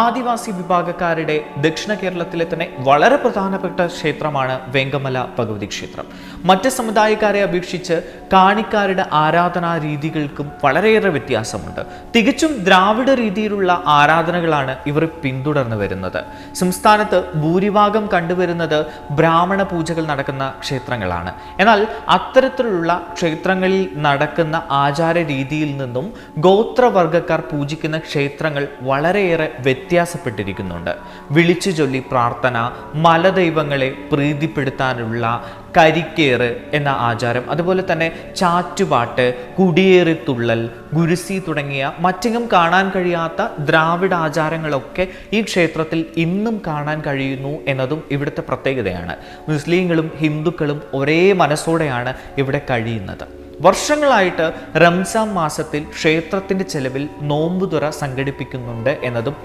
ആദിവാസി വിഭാഗക്കാരുടെ ദക്ഷിണ കേരളത്തിലെ തന്നെ വളരെ പ്രധാനപ്പെട്ട ക്ഷേത്രമാണ് വെങ്കമല ഭഗവതി ക്ഷേത്രം. മറ്റ് സമുദായക്കാരെ അപേക്ഷിച്ച് കാണിക്കാരുടെ ആരാധനാ രീതികൾക്കും വളരെയേറെ വ്യത്യാസമുണ്ട്. തികച്ചും ദ്രാവിഡ രീതിയിലുള്ള ആരാധനകളാണ് ഇവർ പിന്തുടർന്നു വരുന്നത്. സംസ്ഥാനത്ത് ഭൂരിഭാഗം കണ്ടുവരുന്നത് ബ്രാഹ്മണ പൂജകൾ നടക്കുന്ന ക്ഷേത്രങ്ങളാണ്. എന്നാൽ അത്തരത്തിലുള്ള ക്ഷേത്രങ്ങളിൽ നടക്കുന്ന ആചാര രീതിയിൽ നിന്നും ഗോത്രവർഗക്കാർ പൂജിക്കുന്ന ക്ഷേത്രങ്ങൾ വളരെയേറെ വ്യത്യാസപ്പെട്ടിരിക്കുന്നുണ്ട്. വിളിച്ചു ചൊല്ലി പ്രാർത്ഥന മലദൈവങ്ങളെ പ്രീതിപ്പെടുത്താനുള്ള കരിക്കേറ് എന്ന ആചാരം അതുപോലെ തന്നെ ചാറ്റുപാട്ട് കുടിയേറിത്തുള്ളൽ ഗുരുസി തുടങ്ങിയ മറ്റെങ്ങും കാണാൻ കഴിയാത്ത ദ്രാവിഡ ആചാരങ്ങളൊക്കെ ഈ ക്ഷേത്രത്തിൽ ഇന്നും കാണാൻ കഴിയുന്നു എന്നതും ഇവിടുത്തെ പ്രത്യേകതയാണ്. മുസ്ലിങ്ങളും ഹിന്ദുക്കളും ഒരേ മനസ്സോടെയാണ് ഇവിടെ കഴിയുന്നത്. വർഷങ്ങളായിട്ട് റംസാൻ മാസത്തിൽ ക്ഷേത്രത്തിന്റെ ചെലവിൽ നോമ്പുതുറ സംഘടിപ്പിക്കുന്നുണ്ട് എന്നതും